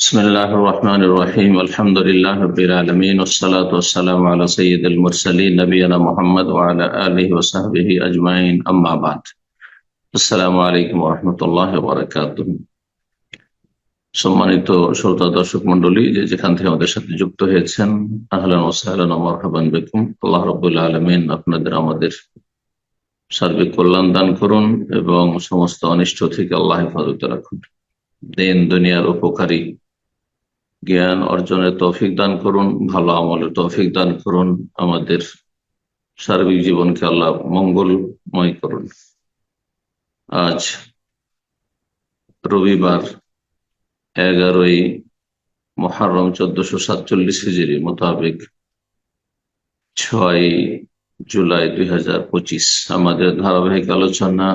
بسم الله الرحمن الرحيم الحمد لله رب العالمين والصلاة والسلام على سيد المرسلين نبينا محمد وعلى آله وصحبه أجمعين أما بعد السلام عليكم ورحمة الله وبركاته সম্মানিত শ্রোতা দর্শক মন্ডলী যে যেখান থেকে আমাদের সাথে যুক্ত হয়েছেন আহলান ওসাহলান মারহাবান বেকুম আল্লাহ রবুল্লা আলমিন আপনাদের আমাদের সার্বিক কল্যাণ দান করুন এবং সমস্ত অনিষ্ট থেকে আল্লাহ হেফাজতে রাখুন দিন দুনিয়ার উপকারী জ্ঞান অর্জনের তৌফিক দান করুন, ভালো আমলের তৌফিক দান করুন, আমাদের সার্বিক জীবনকে আল্লাহ মঙ্গলময় করুন। আজ রবিবার এগারোই মহারম চোদ্দশো সাতচল্লিশ হিজড়ি মোতাবেক ছয় জুলাই দুই হাজার পঁচিশ। আমাদের ধারাবাহিক আলোচনা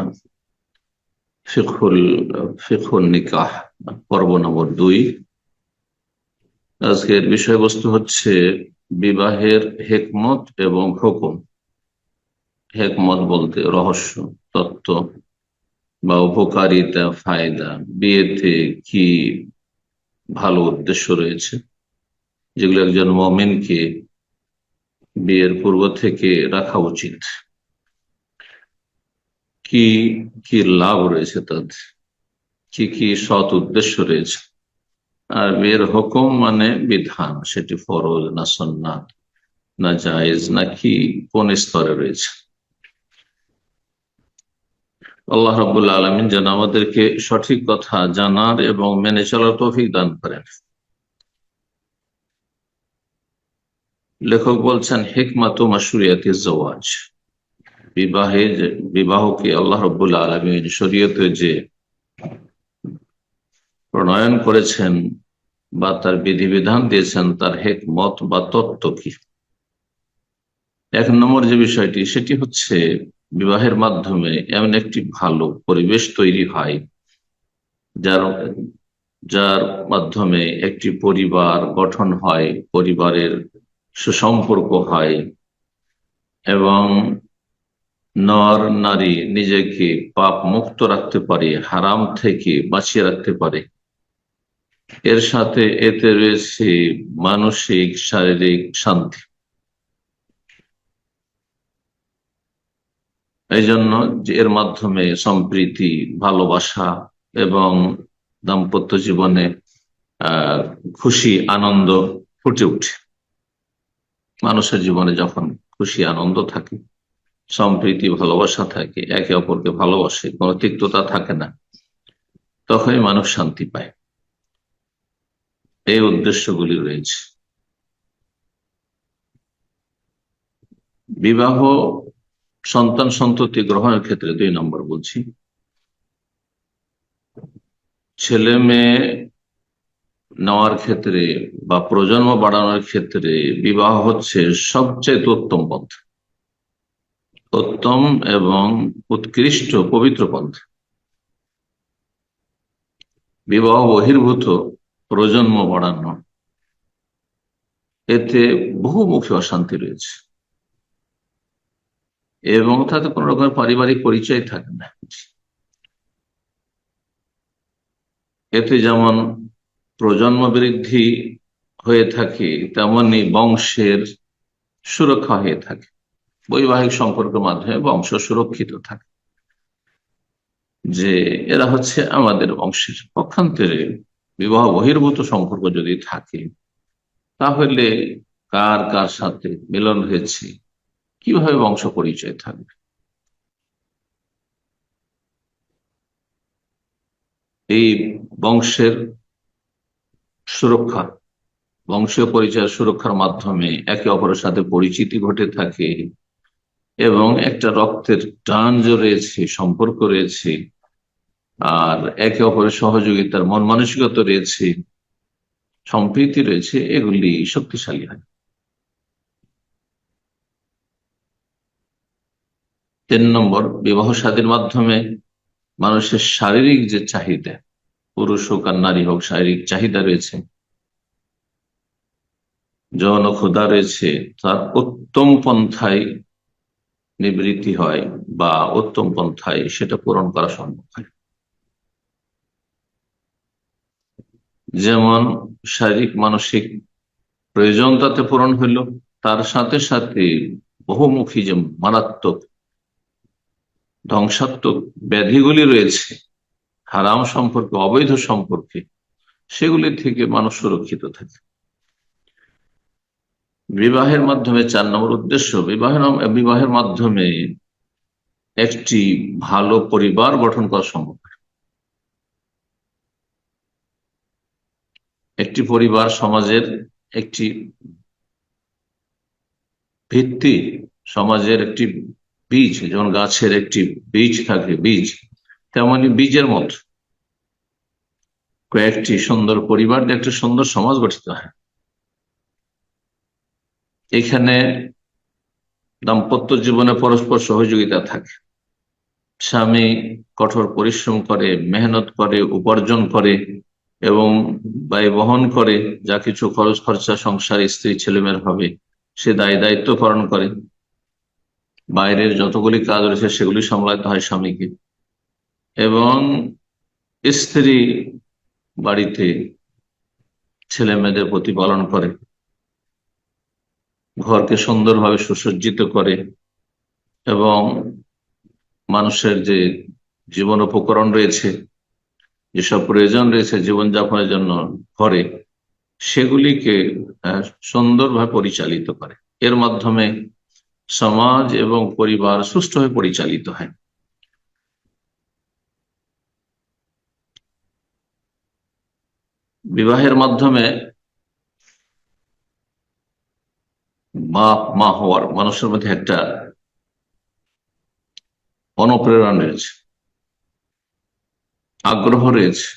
ফিখুল ফিখুল নিকাহ, পর্ব নম্বর দুই। আজকের বিষয়বস্তু হচ্ছে বিবাহের হেকমত এবং হুকুম। হেকমত বলতে রহস্য, তত্ত্ব বা উপকারিতা, ফায়দা, বিয়েতে কি ভালো উদ্দেশ্য রয়েছে? যেগুলো একজন মমেনকে বিয়ের পূর্ব থেকে রাখা উচিত। কি কি লাভ রয়েছে তাদের? কি কি সৎ উদ্দেশ্য রয়েছে? আর বিয়ের হুকুম মানে বিধান, সেটি ফরজ না সন্ন্যাত না জায়েজ না কি কোন স্তরে রয়েছে? আল্লাহ রবুল্লা আলমিন যেন আমাদেরকে সঠিক কথা জানার এবং মেনে চলার তৌফিক দান করেন। লেখক বলছেন, হেকমাত মাসুরিয়াতি জওয়াজ। বিবাহে বিবাহকে আল্লাহ রবুল্লা আলমিন শরীয়তে যে প্রণয়ন করেছেন বা তার বিধিবিধান দিয়েছেন, তার হেকমত বা তত্ত্ব কি? এক নম্বর যে বিষয়টি, সেটি হচ্ছে বিবাহের মাধ্যমে এমন একটি ভালো পরিবেশ তৈরি হয়, যার যার মাধ্যমে একটি পরিবার গঠন হয়, পরিবারের সুসম্পর্ক হয় এবং নর নারী নিজেকে পাপ মুক্ত রাখতে পারে, হারাম থেকে বাঁচিয়ে রাখতে পারে। এর সাথে এতে রয়েছে মানসিক, শারীরিক শান্তি। এই জন্য এর মাধ্যমে সম্প্রীতি, ভালোবাসা এবং দাম্পত্য জীবনে খুশি, আনন্দ ফুটে উঠে মানুষের জীবনে যখন খুশি, আনন্দ থাকে, সম্প্রীতি, ভালোবাসা থাকে, একে অপরকে ভালোবাসে, কোনো তিক্ততা থাকে না, তখনই মানুষ শান্তি পায়। এই উদ্দেশ্যগুলি রয়েছে। বিবাহ সন্তান সন্ততি গ্রহণের ক্ষেত্রে দুই নম্বর বলছি। ছেলে মেয়ে নেওয়ার ক্ষেত্রে বা প্রজন্ম বাড়ানোর ক্ষেত্রে বিবাহ হচ্ছে সবচেয়ে উত্তম পথ উত্তম এবং উৎকৃষ্ট পবিত্র পথ বিবাহ বহির্ভূত প্রজন্ম বাড়ানো এতে বহুমুখী অশান্তি রয়েছে। এবং তাতে কোন রকমের পারিবারিক পরিচয় থাকে না। এতে যেমন প্রজন্ম বৃদ্ধি হয়ে থাকে, তেমনি বংশের সুরক্ষা হয়ে থাকে। বৈবাহিক সম্পর্কের মাধ্যমে বংশ সুরক্ষিত থাকে। যে এরা হচ্ছে আমাদের বংশের পক্ষান্তরে বিবাহ বহির্ভূত সম্পর্ক যদি থাকে, তাহলে কার কার সাথে মিলন হয়েছে? কীভাবে বংশ পরিচয় থাকবে? এই বংশের সুরক্ষা, বংশীয় পরিচয় সুরক্ষার মাধ্যমে একে অপরের সাথে পরিচিতি ঘটে থাকে এবং একটা রক্তের টান রয়েছে, সম্পর্ক রয়েছে আর একে অপরের সহযোগিতার মন মানসিকতা রয়েছে, সম্প্রীতি রয়েছে, এগুলি শক্তিশালী হয়। তিন নম্বর, বিবাহ সাদীর মাধ্যমে মানুষের শারীরিক যে চাহিদা, পুরুষ হোক আর নারী হোক, শারীরিক চাহিদা রয়েছে। যৌন ক্ষুদা রয়েছে, তার উত্তম পন্থায় নিবৃত্তি হয় বা উত্তম পন্থায় সেটা পূরণ করা সম্ভব হয়। যেমন শারীরিক মানসিক প্রয়োজন তাতে পূরণ হইল, তার সাথে সাথে বহুমুখী যে মারাত্মক ধ্বংসাত্মক ব্যাধিগুলি রয়েছে, হারাম সম্পর্কে, অবৈধ সম্পর্কে, সেগুলি থেকে মানুষ সুরক্ষিত থাকে। বিবাহের মাধ্যমে, চার নম্বর উদ্দেশ্য, বিবাহের বিবাহের মাধ্যমে একটি ভালো পরিবার গঠন করা সম্ভব। একটি পরিবার সমাজের একটি ভিত্তি, সমাজের একটি বীজ, যেমন গাছের একটি বীজ থাকে, বীজ, তেমনি বীজের মত। কয়েকটি সুন্দর পরিবার দিয়ে একটি সুন্দর সমাজ গঠিত হয়। এখানে দাম্পত্য জীবনে পরস্পর সহযোগিতা থাকে। স্বামী কঠোর পরিশ্রম করে, মেহনত করে, উপার্জন করে এবং ব্যয় বহন করে যা কিছু খরচ খরচা সংসার, স্ত্রী, ছেলেমেয়ের হবে, সে দায় দায়িত্ব পালন করে। বাইরের যতগুলি কাজ রয়েছে সেগুলি সামলাতে হয় স্বামীকে। এবং স্ত্রী বাড়িতে ছেলে মেয়েদের প্রতিপালন করে। ঘরকে সুন্দরভাবে সুসজ্জিত করে এবং মানুষের যে জীবন উপকরণ রয়েছে যেসব প্রয়োজন রয়েছে জীবনযাপনের জন্য ঘরে, সেগুলিকে সুন্দরভাবে পরিচালিত করে। এর মাধ্যমে সমাজ এবং পরিবার সুষ্ঠুভাবে পরিচালিত হয়। বিবাহের মাধ্যমে বাপ মা হওয়ার মানুষের মধ্যে একটা অনুপ্রেরণা রয়েছে। আগ্রহ রয়েছে।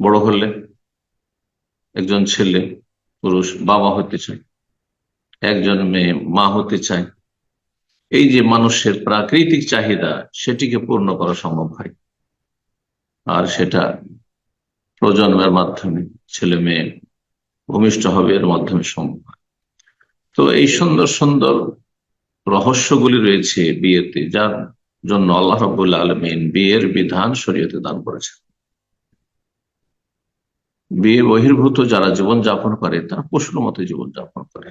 বড় হলে একজন ছেলে পুরুষ বাবা হতে চায়, একজন মেয়ে মা হতে চায়। এই যে মানুষের প্রাকৃতিক চাহিদা, সেটিকে পূর্ণ করা সম্ভব হয়। আর সেটা প্রজন্মের মাধ্যমে ছেলে মেয়ে ভূমিষ্ঠ হবে, এর মাধ্যমে সম্ভব হয়। তো এই সুন্দর সুন্দর রহস্যগুলি রয়েছে বিয়েতে, যার জন্য আল্লাহ রবুল আলমিন বিয়ের বিধান শরীয়তে দান করেছেন। বিয়ে বহির্ভূত যারা জীবন যাপন করে, তারা পশুর মতো জীবন যাপন করে।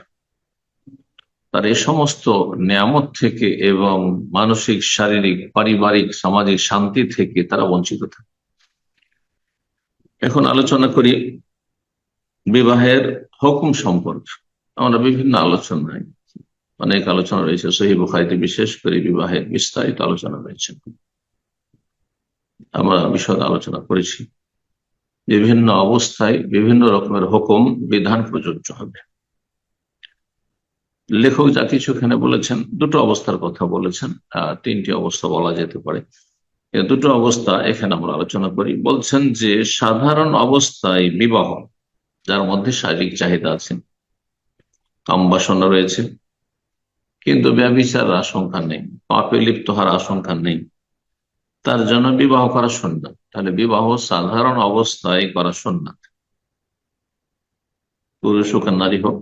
তার এই সমস্ত নিয়ামত থেকে এবং মানসিক, শারীরিক, পারিবারিক, সামাজিক শান্তি থেকে তারা বঞ্চিত থাকে। এখন আলোচনা করি বিবাহের হুকুম সম্পর্কে। আমরা বিভিন্ন আলোচনায় অনেক আলোচনা রয়েছে সহি বুখারিতে বিশেষ করে বিবাহের বিস্তারিত আলোচনা রয়েছে। আমরা বিশদ আলোচনা করেছি। বিভিন্ন অবস্থায় বিভিন্ন রকমের হুকুম, বিধান প্রযোজ্য হবে। লেখক যা কিছু এখানে বলেছেন, দুটো অবস্থার কথা বলেছেন তিনটি অবস্থা বলা যেতে পারে। দুটো অবস্থা এখানে আমরা আলোচনা করি। বলছেন যে, সাধারণ অবস্থায় বিবাহ, যার মধ্যে শারীরিক চাহিদা আছে কামবাসনা রয়েছে কিন্তু ব্যবচার আশঙ্কা নেই, পাপে লিপ্ত হওয়ার আশঙ্কা নেই। তার জন্য বিবাহ করা সন্ন্যাত তাহলে বিবাহ সাধারণ অবস্থায় করা সন্ন্যাত পুরুষ হোক নারী হোক,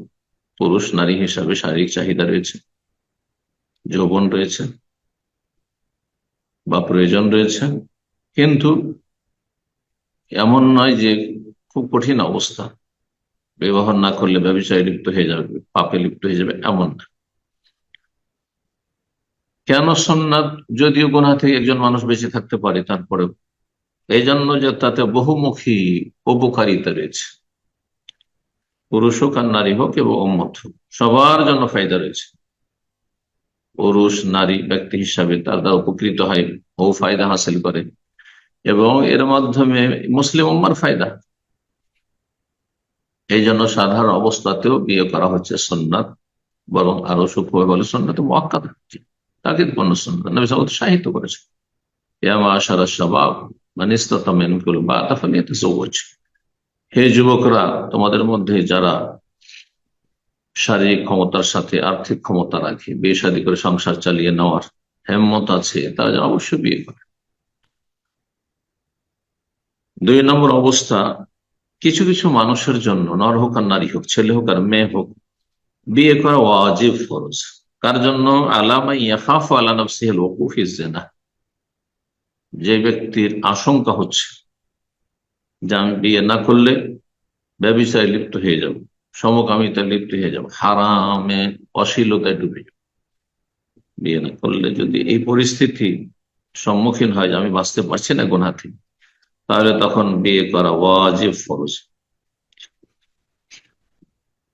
পুরুষ নারী হিসাবে শারীরিক চাহিদা রয়েছে, যৌবন রয়েছে, বা প্রয়োজন রয়েছে। কিন্তু এমন নয় যে খুব কঠিন অবস্থা। ব্যবহার না করলে ব্যবসায় লিপ্ত হয়ে যাবে, পাপে লিপ্ত হয়ে যাবে, এমন না। কেন সন্ন্যাত যদিও গোনা থেকে একজন মানুষ বেঁচে থাকতে পারে তারপরে এই জন্য যে তাতে বহুমুখী উপকারিতা রয়েছে। পুরুষ হোক আর নারী হোক এবং অম্মত হোক, সবার জন্য ফায়দা রয়েছে। পুরুষ, নারী, ব্যক্তি হিসাবে তার দ্বারা উপকৃত হয় বহু ফায়দা হাসিল করে এবং এর মাধ্যমে মুসলিম উম্মার ফায়দা। এই জন্য সাধারণ অবস্থাতেও বিয়ে করা হচ্ছে সন্ন্যাত বরং আরও সূক্ষ্ম বলে সন্ন্যাত মক্কা থাকছে তাকে পণ্য সন্ন্যাত নবী সাহিত্য করেছে হে যুবকরা, তোমাদের মধ্যে যারা শারীরিক ক্ষমতার সাথে আর্থিক ক্ষমতা রাখে, বিয়ে করে সংসার চালিয়ে নেওয়ার হেম্মত আছে, তারা যেন অবশ্যই বিয়ে করে। দুই নম্বর অবস্থা, কিছু কিছু মানুষের জন্য, নর হোক আর নারী হোক, ছেলে হোক আর মেয়ে হোক, বিয়ে করা ওয়াজিব ফরজ। কার জন্য? আলামা ইয়াফাফ আলা নফসিহিল ওকুফিস জেনা যে ব্যক্তির আশঙ্কা হচ্ছে যে আমি বিয়ে না করলে ব্যবসায় লিপ্ত হয়ে যাব সমকামিতায় লিপ্ত হয়ে যাব, হারামে অশ্লীলতায় ডুবে যাব। বিয়ে না করলে যদি এই পরিস্থিতি সম্মুখীন হয় যে আমি বাঁচতে পারছি না গোনা থেকে, তাহলে তখন বিয়ে করা ওয়াজিব ফরজ।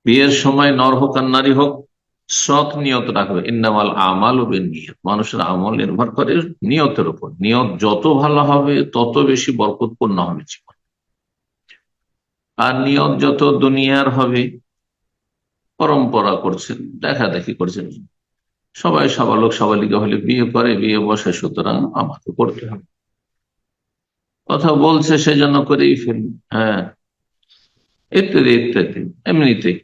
বিয়ের সময় নর হোক আর নারী হোক সৎ নিয়ত রাখবে। ইন্নামাল আমাল ও নিয়ত মানুষের আমল নির্ভর করে নিয়তের উপর। নিয়ত যত ভালো হবে, তত বেশি বরকতপূর্ণ হবে জীবন। আর নিয়ত যত দুনিয়ার হবে, পরম্পরা করছেন দেখা দেখি করছেন। সবাই সাবালক সাবালিকা হলে বিয়ে করে, বিয়ে বসে, সুতরাং আমাকে করতে হবে। কথা বলছে সেজন্য করেই ফেলি হ্যাঁ ইত্যাদি ইত্যাদি এমনিতেই।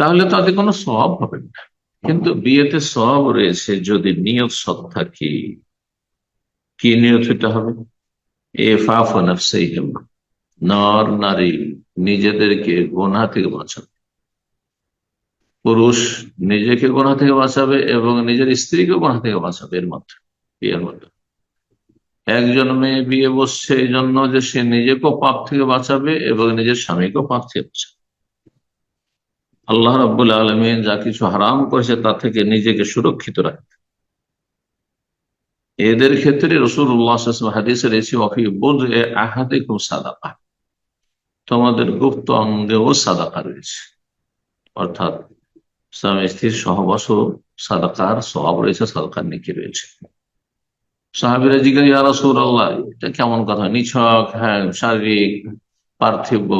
তাহলে তাতে কোনো সব হবে না। কিন্তু বিয়েতে সব রয়েছে, যদি নিয়ত সৎ থাকে, কি নিয়ত হতে হবে? এ ফাফানফসাই নর নারী নিজেদেরকে গোনা থেকে বাঁচাবে। পুরুষ নিজেকে গোনা থেকে বাঁচাবে এবং নিজের স্ত্রীকে গোনা থেকে বাঁচাবে, এর মধ্যে, বিয়ের মধ্যে। একজন মেয়ে বিয়ে বসছে, এই জন্য যে সে নিজেকেও পাপ থেকে বাঁচাবে এবং নিজের স্বামীকেও পাপ থেকে বাঁচাবে। আল্লাহ রাবুল আলমিন যা কিছু হারাম করেছে তা থেকে নিজেকে সুরক্ষিত রাখবে এদের ক্ষেত্রে রসুল্লাহ বোধ খুব তোমাদের গুপ্ত অঙ্গেও সাদাকা রয়েছে। অর্থাৎ স্বামী স্ত্রীর সহবাসও সাদাকার স্বভাব রয়েছে, সাদাকার নিকি রয়েছে। সাহাবিরা জিজ্ঞাসা রসুল আল্লাহ এটা কেমন কথা? নিছক হ্যাঁ শারীরিক, পার্থিব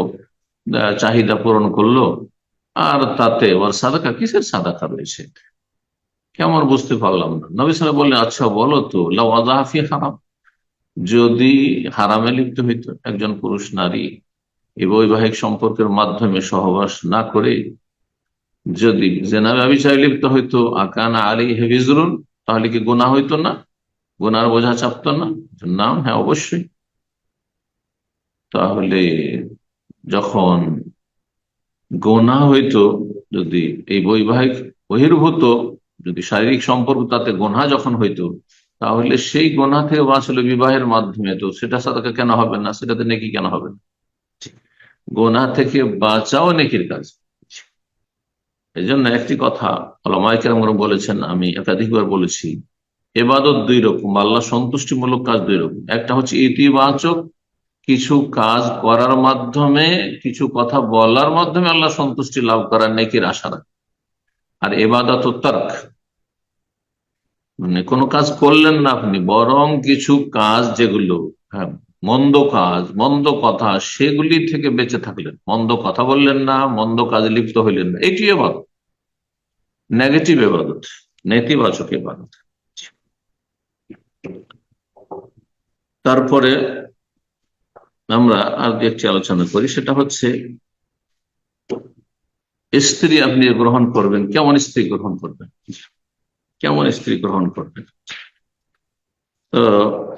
চাহিদা পূরণ করল? আর তাতে ওর সাদাকা, কিসের সাদাকা রয়েছে? কেমন বুঝতে পারলাম না। নবী সাল বললেন আচ্ছা বলো তো লাফি হারাম? যদি হারামে লিপ্ত হইত একজন পুরুষ নারী, এই বৈবাহিক সম্পর্কের মাধ্যমে সহবাস না করে, যদি জেনা ব্যবচায় লিপ্ত হইতো, আকানা আলী হেভিজরুন তাহলে কি গোনা হইতো না? গোনার বোঝা চাপত না? নাম হ্যাঁ অবশ্যই। তাহলে যখন গোনা হইতো যদি এই বৈবাহিক বহির্ভূত যদি শারীরিক সম্পর্ক তাতে গোনা যখন হইতো, তাহলে সেই গোনা থেকে বাঁচলো বিবাহের মাধ্যমে, তো সেটা সাদাকে কেন হবে না? সেটাতে নেকি কেন হবে না? গোনা থেকে বাঁচাও নেকির কাজ। এই জন্য একটি কথা আলমাইকেরাম বলেছেন, আমি একাধিকবার বলেছি, এবাদত দুই রকম, আল্লাহ সন্তুষ্টিমূলক কাজ দুই রকম। একটা হচ্ছে ইতিবাচক কিছু কাজ করার মাধ্যমে, কিছু কথা বলার মাধ্যমে আল্লাহ সন্তুষ্টি লাভ করার নেকির আশা রাখে আর এবাদত তর্ক। মানে কোনো কাজ করলেন না আপনি, বরং কিছু কাজ যেগুলো হ্যাঁ মন্দ কাজ, মন্দ কথা, সেগুলি থেকে বেঁচে থাকলেন। মন্দ কথা বললেন না, মন্দ কাজ লিপ্ত হইলেন না। এটি এবাদত নেগেটিভ এবাদত নেতিবাচক এবাদত তারপরে আমরা আর একটি আলোচনা করি। সেটা হচ্ছে, স্ত্রী আপনি গ্রহণ করবেন, কেমন স্ত্রী গ্রহণ করবেন? কেমন স্ত্রী গ্রহণ করবেন? তো,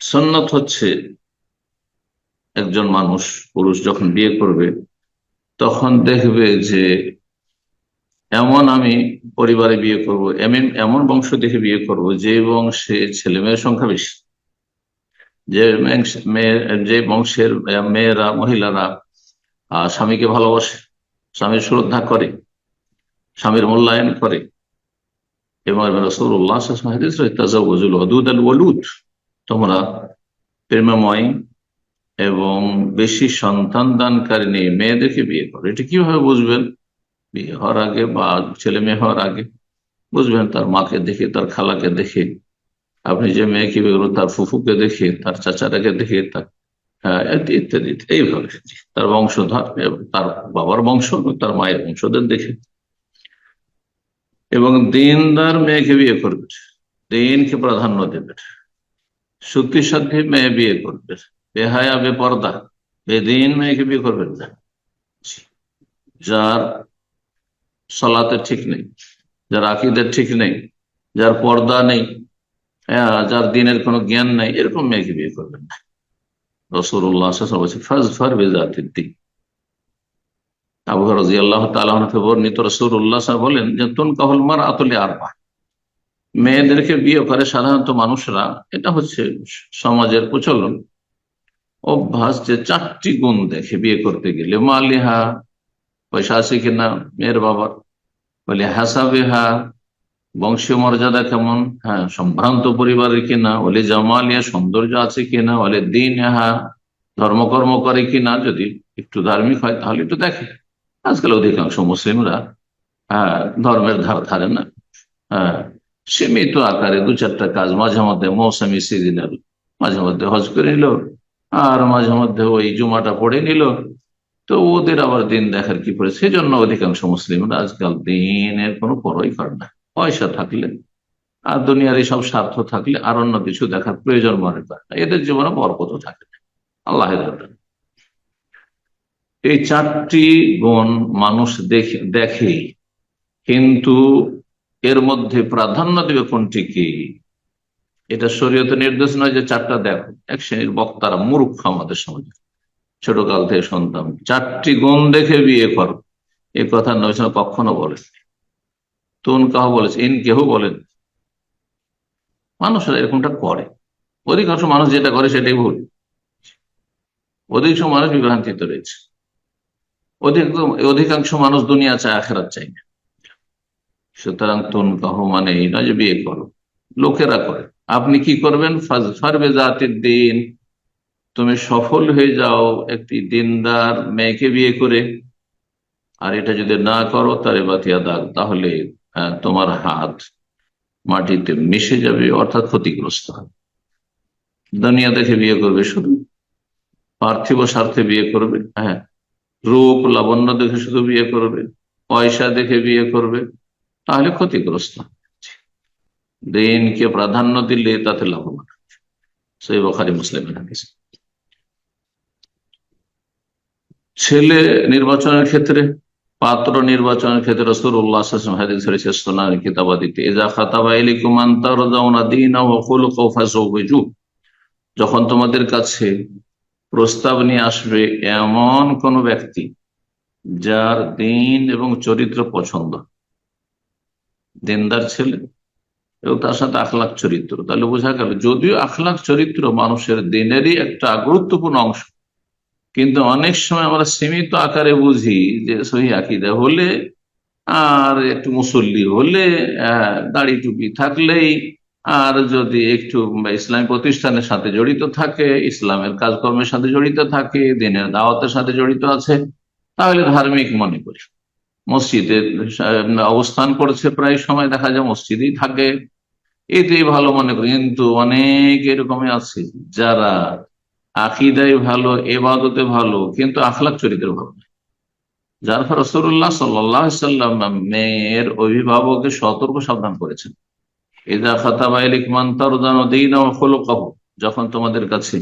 সন্ন্যত হচ্ছে একজন মানুষ, পুরুষ যখন বিয়ে করবে, তখন দেখবে যে এমন আমি পরিবারে বিয়ে করব, এমন এমন বংশ দেখে বিয়ে করব যে বংশে ছেলে মেয়ের সংখ্যা বেশি। যে যে বংশের মেয়েরা, মহিলারা স্বামীকে ভালোবাসে, স্বামীর শ্রদ্ধা করে, স্বামীর মূল্যায়ন করে। এবং রসুল্লাহ তোমরা প্রেমময় এবং বেশি সন্তান দানকারী নেই মেয়েদেরকে বিয়ে করো। এটা কীভাবে বুঝবেন? বিয়ে হওয়ার আগে বা ছেলে মেয়ে হওয়ার আগে বুঝবেন তার মাকে দেখে, তার খালাকে দেখে। আপনি যে মেয়েকে বিয়ে তার ফুফুকে দেখে তার চাচারাকে দেখে তার হ্যাঁ, ইত্যাদি এইভাবে তার বংশধর তার বাবার বংশ তার মায়ের বংশদের দেখে। এবং দিনদার মেয়েকে বিয়ে করবে। দিনকে প্রাধান্য দেবে। শক্তিসাধ্যী মেয়ে বিয়ে করবে। বেহায়া বেপর্দা বেদিন মেয়েকে বিয়ে করবেন না। যার সলাতে ঠিক নেই যার আকিদের ঠিক নেই যার পর্দা নেই যার দিনের কোনো জ্ঞান নাই, এরকম মেয়েকে বিয়ে করবেন না। মেয়েদেরকে বিয়ে করে সাধারণত মানুষরা, এটা হচ্ছে সমাজের প্রচলন, অভ্যাস যে চারটি গুণ দেখে বিয়ে করতে গেলে, মালিহা, পয়সা আছে কিনা, মেয়ের বাবার, বলে হাসাবেহা বংশীয় মর্যাদা কেমন? হ্যাঁ সম্ভ্রান্ত পরিবারের কিনা বলে জামালিয়া সৌন্দর্য আছে কিনা বলে দিন হা ধর্মকর্ম করে কিনা যদি একটু ধার্মিক হয়, তাহলে একটু দেখে। আজকাল অধিকাংশ মুসলিমরা হ্যাঁ ধর্মের ধার ধারে না। হ্যাঁ সীমিত আকারে দু চারটা কাজ মাঝে মধ্যে মৌসুমি সিজনের মাঝে মধ্যে হজ করে নিল, আর মাঝে মধ্যে ওই জুমাটা পড়ে নিল। তো ওদের আবার দিন দেখার কি পড়ে সেজন্য অধিকাংশ মুসলিমরা আজকাল দিনের কোনো পরই করে না। পয়সা থাকলে, আর দুনিয়ার এইসব স্বার্থ থাকলে, আর অন্য কিছু দেখার প্রয়োজন মনে করে না। এদের জীবনে বরকত থাকে না। আল্লাহ এই চারটি গুণ মানুষ দেখে দেখে, কিন্তু এর মধ্যে প্রাধান্য দেবে কোনটিকে এটা শরীয়তে নির্দেশ নয় যে চারটা দেখো। এক শ্রেণির বক্তারা মূর্খ আমাদের সমাজে। ছোটকাল থেকে শুনতাম চারটি গুণ দেখে বিয়ে করো। এ কথা নয় কখনো বলেন তুন কাহ বলেছে ইন কেহ বলেন, মানুষরা এরকমটা করে। অধিকাংশ মানুষ যেটা করে সেটাই ভুল। অধিকাংশ মানুষ বিভ্রান্তিত রয়েছে। অধিকাংশ মানুষ দুনিয়া চায়, আখেরাত চাই না। সুতরাং তুন কাহ মানে এই নয় যে বিয়ে করো, লোকেরা করে। আপনি কি করবেন? ফারবে জাতির দিন। তুমি সফল হয়ে যাও একটি দিনদার মেয়েকে বিয়ে করে। আর এটা যদি না করো, তারে বাতিয়া দাগ। তাহলে তোমার হাত মাটিতে মিশে যাবে, অর্থাৎ ক্ষতিগ্রস্ত হবে। দুনিয়া দেখে বিয়ে করবে শুধু, পার্থিব স্বার্থে বিয়ে করবে হ্যাঁ। রূপ, লাবণ্য দেখে শুধু বিয়ে করবে, পয়সা দেখে বিয়ে করবে, তাহলে ক্ষতিগ্রস্ত দিনকে প্রাধান্য দিলে তাতে লাভবান সেই বখারি মুসলিমের ছেলে নির্বাচনের ক্ষেত্রে পাত্র নির্বাচনের ক্ষেত্রে কিতাবাদিতে এজা খাতাবা যখন তোমাদের কাছে প্রস্তাব নিয়ে আসবে এমন কোন ব্যক্তি যার দিন এবং চরিত্র পছন্দ, দিনদার ছেলে এবং তার সাথে আখলাখ চরিত্র। তাহলে বোঝা গেল, যদিও আখলাখ চরিত্র মানুষের দিনেরই একটা গুরুত্বপূর্ণ অংশ কিন্তু অনেক সময় আমরা সীমিত আকারে বুঝি যে সহি আকিদা হলে আর একটু মুসল্লি হলে দাড়ি টুপি থাকলেই আর যদি একটু ইসলামী প্রতিষ্ঠানের সাথে জড়িত থাকে, ইসলামের কাজকর্মের সাথে জড়িত থাকে, দিনের দাওয়াতের সাথে জড়িত আছে, তাহলে ধার্মিক মনে করি। মসজিদে অবস্থান করছে প্রায় সময় দেখা যায় মসজিদেই থাকে। এতেই ভালো মনে করি। কিন্তু অনেক এরকমই আছে যারা আকিদাই ভালো, এবাদতে ভালো, কিন্তু আখলাখ চরিত্র ভালো যার ফলে রসুল্লাহ সাল্লাম মেয়ের অভিভাবককে সতর্ক সাবধান করেছেন। এদা খাতাবাইলিক মান্তারদান যখন তোমাদের কাছে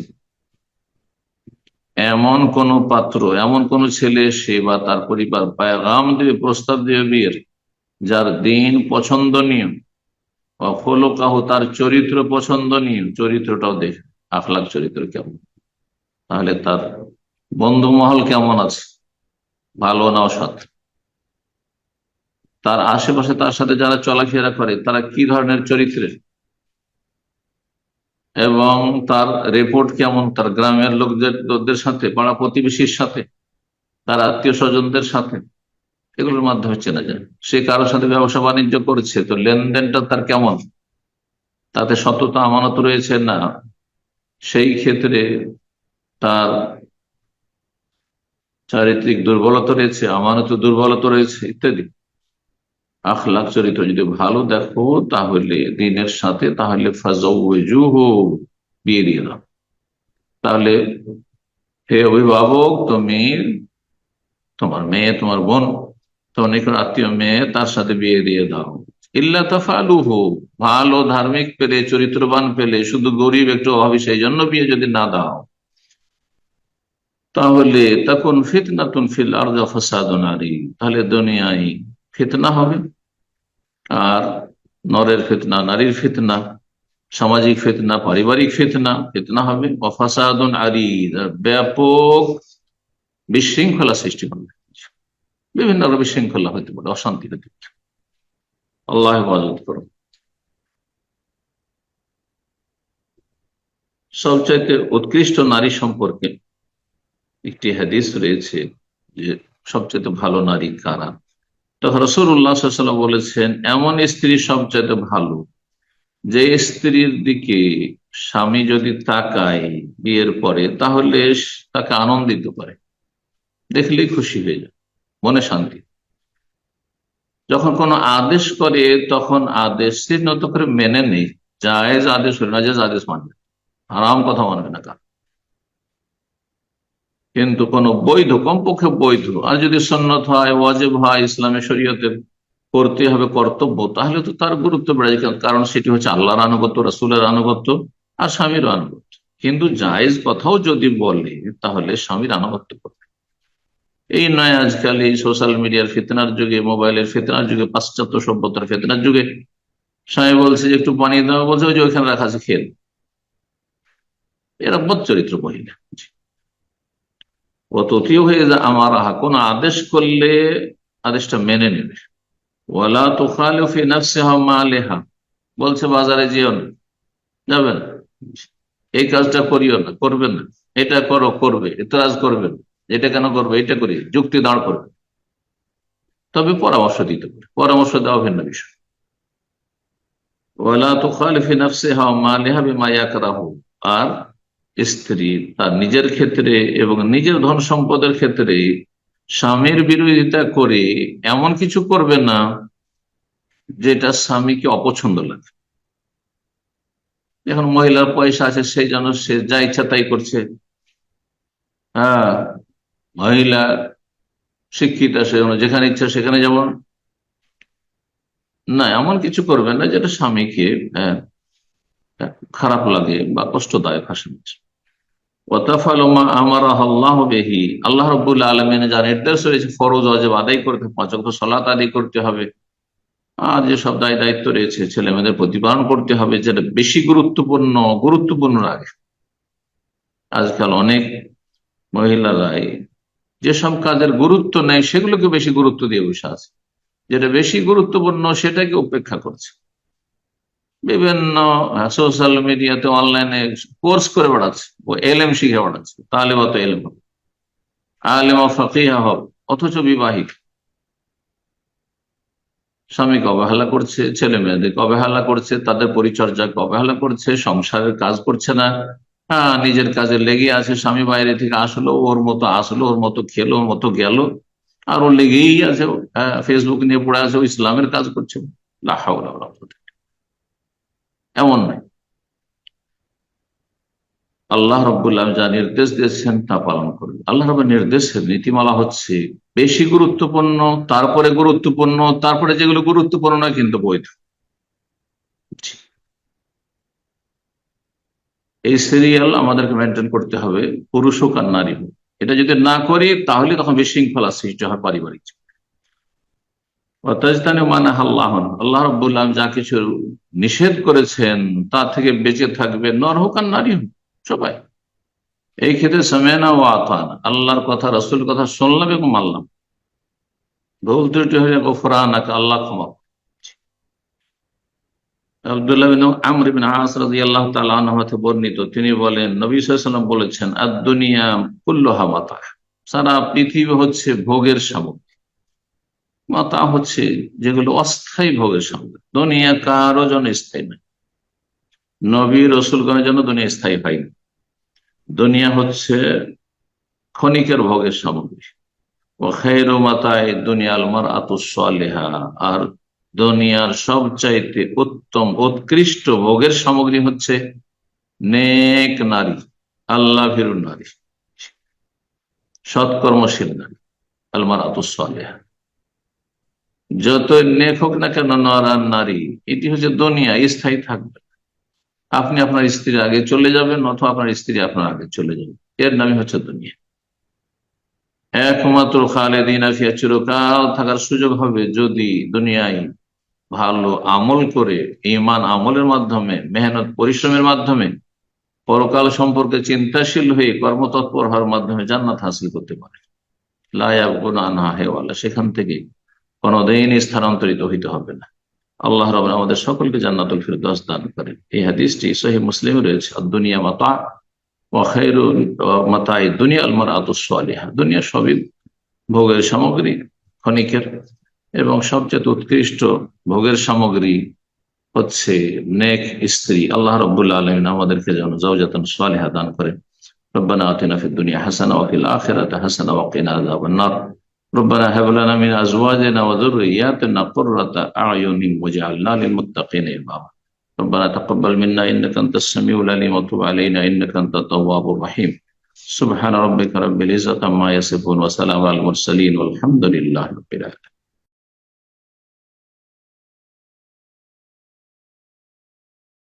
এমন কোন পাত্র, এমন কোন ছেলে, সে বা তার পরিবার পায়গাম দেবে, প্রস্তাব দেবে বিয়ের, যার দিন পছন্দনীয়। কাহ তার চরিত্র পছন্দনীয়। চরিত্রটাও দেখ আখলাখ চরিত্র কেমন? তাহলে তার বন্ধু মহল কেমন আছে? ভালো না অসৎ? তার আশেপাশে তার সাথে যারা চলাফেরা করে, তারা কি ধরনের চরিত্রের এবং তার রিপোর্ট কেমন? তার গ্রামের লোকদের সাথে, পাড়া প্রতিবেশীর সাথে, তার আত্মীয় স্বজনদের সাথে? এগুলোর মাধ্যমে চেনা যায়। সে কারোর সাথে ব্যবসা বাণিজ্য করছে, তো লেনদেনটা তার কেমন? তাতে সততা, আমানত রয়েছে না? সেই ক্ষেত্রে তার চারিত্রিক দুর্বলতা রয়েছে আমানত দুর্বলতা রয়েছে, ইত্যাদি। আখলাখ চরিত্র যদি ভালো দেখো, তাহলে দিনের সাথে তাহলে বিয়ে দিয়ে দাও। তাহলে হে অভিভাবক, তুমি তোমার মেয়ে, তোমার বোন, তোমার নিকট আত্মীয় মেয়ে, তার সাথে বিয়ে দিয়ে দাও। ইল্লা তাফালু হোক ভালো ধার্মিক পেলে, চরিত্রবান পেলে, শুধু গরিব একটু অভাবী, সেই জন্য বিয়ে যদি না দাও। তাহলে তখন ফিতনা তুন ফিল আর ফসাদ নারী তাহলে দুনিয়ায় ফিতনা হবে। আর নরের ফিতনা, নারীর ফিতনা, সামাজিক ফিতনা, পারিবারিক ফিতনা ফিতনা হবে। অফাসাদন আরি ব্যাপক বিশৃঙ্খলা সৃষ্টি করবে বিভিন্ন বিশৃঙ্খলা হতে পারে, অশান্তি হতে পারে। আল্লাহ হেফাজত করুন। সবচাইতে উৎকৃষ্ট নারী সম্পর্কে একটি হাদিস রয়েছে যে সবচেয়ে ভালো নারী কারা? তখন রসুল্লাহাম বলেছেন, এমন স্ত্রী সবচেয়ে ভালো। যে স্ত্রীর দিকে স্বামী যদি তাকায় বিয়ের পরে, তাহলে তাকে আনন্দিত করে। দেখলেই খুশি হয়ে যায়, মনে শান্তি। যখন কোনো আদেশ করে, তখন আদেশ নত করে মেনে নেই জায়েজ আদেশ হলে না জায়েজ আদেশ মানবে। আরাম কথা মানবে না কার। কিন্তু কোন বৈধ, কমপক্ষে বৈধ। আর যদি সন্ন্যত হয়, ওয়াজেব হয় ইসলামের শরীয়তে করতে হবে কর্তব্য, তাহলে তো তার গুরুত্ব বেড়ে যায়, কারণ সেটি হচ্ছে আল্লাহর আনুগত্য, রাসুলের আনুগত্য আর স্বামীর আনুগত্য। কিন্তু জায়েজ কথাও যদি বলে, তাহলে স্বামীর আনুগত্য করবে। এই নয় আজকাল এই সোশ্যাল মিডিয়ার ফেতনার যুগে, মোবাইলের ফেতনার যুগে, পাশ্চাত্য সভ্যতার ফেতনার যুগে। স্বামী বলছে যে, একটু পানি দেওয়া বলছে, ওই যে ওইখানে রাখা আছে, খেয়ে এরা বদ চরিত্র মহিলা। ও ততীয় হয়ে যায়, আমার কোন আদেশ করলে আদেশটা মেনে নেবে। ওয়ালা তুখালিফি নাফসিহা মা লেহা বলছে, বাজারে যেও না। যাবে না। এই কাজটা করিও না, করবে না। এটা করো, করবে। এতরাজ করবে এটা কেন করবে? এটা করি। যুক্তি দাঁড় করবে। তবে পরামর্শ দিতে পারে পরামর্শ দেওয়া ভিন্ন বিষয়। ওয়ালা তুখালিফি নাফসিহা মা লেহা বিমা ইয়াকরাহু। আর স্ত্রী তার নিজের ক্ষেত্রে এবং নিজের ধন সম্পদের ক্ষেত্রে স্বামীর বিরোধিতা করে এমন কিছু করবে না যেটা স্বামীকে অপছন্দ লাগে। এখন মহিলার পয়সা আছে সেই জন্য সে যা ইচ্ছা তাই করছে। হ্যাঁ মহিলা শিক্ষিত সে যেখানে ইচ্ছা সেখানে যেমন। না এমন কিছু করবে না যেটা স্বামীকে হ্যাঁ, খারাপ লাগে বা কষ্টদায়ক হাসি আল্লাহ রবুল্লা আলমিনে যা নির্দেশ রয়েছে ফরজ অজেব আদায় করতে, পাঁচ সলাত আদায় করতে হবে। আর যে সব দায় দায়িত্ব রয়েছে, ছেলে মেয়েদের প্রতিপালন করতে হবে, যেটা বেশি গুরুত্বপূর্ণ গুরুত্বপূর্ণ লাগে আজকাল অনেক মহিলারাই যেসব কাজের গুরুত্ব নেই, সেগুলোকে বেশি গুরুত্ব দিয়ে বসে আছে। যেটা বেশি গুরুত্বপূর্ণ, সেটাকে উপেক্ষা করছে। বিভিন্ন সোশ্যাল মিডিয়াতে অনলাইনে কোর্স করে বেড়াচ্ছে, ও এলএম শিখে বেড়াচ্ছে তাহলে অত এলএম হবে আলেম ফাকিহা হবে অথচ বিবাহিক। স্বামীকে অবহেলা করছে, ছেলে মেয়েদেরকে অবহেলা করছে, তাদের পরিচর্যাকে অবহেলা করছে, সংসারের কাজ করছে না। হ্যাঁ নিজের কাজে লেগে আছে, স্বামী বাইরে থেকে আসলো, ওর মতো আসলো, ওর মতো খেলো, ওর মতো গেল। আর ও লেগেই আছে ফেসবুক নিয়ে পড়ে আছে, ও ইসলামের কাজ করছে। লাহাউলা এমন নাই। আল্লাহ রব্বুল্লাহ যা নির্দেশ দিয়েছেন তা পালন করবে। আল্লাহ রবের নির্দেশের নীতিমালা হচ্ছে, বেশি গুরুত্বপূর্ণ, তারপরে গুরুত্বপূর্ণ, তারপরে যেগুলো গুরুত্বপূর্ণ নয় কিন্তু বৈধ। এই সিরিয়াল আমাদেরকে মেনটেন করতে হবে, পুরুষ হোক আর নারী হোক। এটা যদি না করি, তাহলে তখন বিশৃঙ্খলা সৃষ্টি হয় পারিবারিক আল্লাহ রব্বুল্লাহ যা কিছু নিষেধ করেছেন, তা থেকে বেঁচে থাকবে, নর হোক আর নারী হোক, সবাই। এই ক্ষেত্রে সামেনা ও আতান, আল্লাহর কথা রসুল কথা শুনলাম এবং মানলাম। ভুল ত্রুটি হয়ে গোফরান আল্লাহ ক্ষমা বর্ণিত, তিনি বলেন, নবী বলেছেন আর দুনিয়া কুল্লোহা মাতা সারা পৃথিবী হচ্ছে ভোগের সামগ্রী মাতা হচ্ছে যেগুলো অস্থায়ী ভোগের সামগ্রী দুনিয়া কারও জন্য স্থায়ী নয়। নবী রসুলগণের জন্য দুনিয়া স্থায়ী হয়নি দুনিয়া হচ্ছে ক্ষণিকের ভোগের সামগ্রী। ও খের মাতায় দুনিয়া আলমার আতুসলেহা আর দুনিয়ার সবচাইতে উত্তম, উৎকৃষ্ট ভোগের সামগ্রী হচ্ছে নেক নারী আল্লাহ ফিরুন নারী, সৎকর্মশীল নারী আলমার আতুসলেহা যত নেক হোক না কেন নরার নারী, এটি হচ্ছে দুনিয়া, স্থায়ী থাকবে। আপনি আপনার স্ত্রীর আগে চলে যাবেন অথবা আপনার স্ত্রী আপনার আগে চলে যাবে। এর নামই হচ্ছে দুনিয়া। একমাত্র খালেদিন আফিয়া চিরকাল থাকার সুযোগ হবে যদি দুনিয়ায় ভালো আমল করে ইমান আমলের মাধ্যমে, মেহনত, পরিশ্রমের মাধ্যমে, পরকাল সম্পর্কে চিন্তাশীল হয়ে কর্মতৎপর হওয়ার মাধ্যমে জান্নাত হাসিল করতে পারে। লায়াব গুনা হেওয়ালা, সেখান থেকে কোনদিন স্থানান্তরিত হইতে হবে না। আল্লাহ রব আমাদের সকলকে জান্নাতুল ফিরদাস দান করেন। এই হাদিসটি সহি মুসলিম রয়েছে। দুনিয়া মাতা দুনিয়া সবই ভোগের সামগ্রী, ক্ষণিকের এবং সবচেয়ে উৎকৃষ্ট ভোগের সামগ্রী হচ্ছে নেক স্ত্রী। আল্লাহ আলমিন আমাদেরকে যেন জওজাতন সোয়ালিহা দান করেন। রব্বানা দুনিয়া হাসান ওয়াকিল আখিরাতে হাসান ওয়াকিনা ربنا هب لنا من أزواجنا وذرياتنا قرة أعين واجعلنا للمتقين إماما. ربنا تقبل منا إنك أنت السميع العليم وتب علينا إنك أنت التواب الرحيم. سبحان ربك رب العزة عما يصفون وسلام على المرسلين والحمد لله رب العالمين.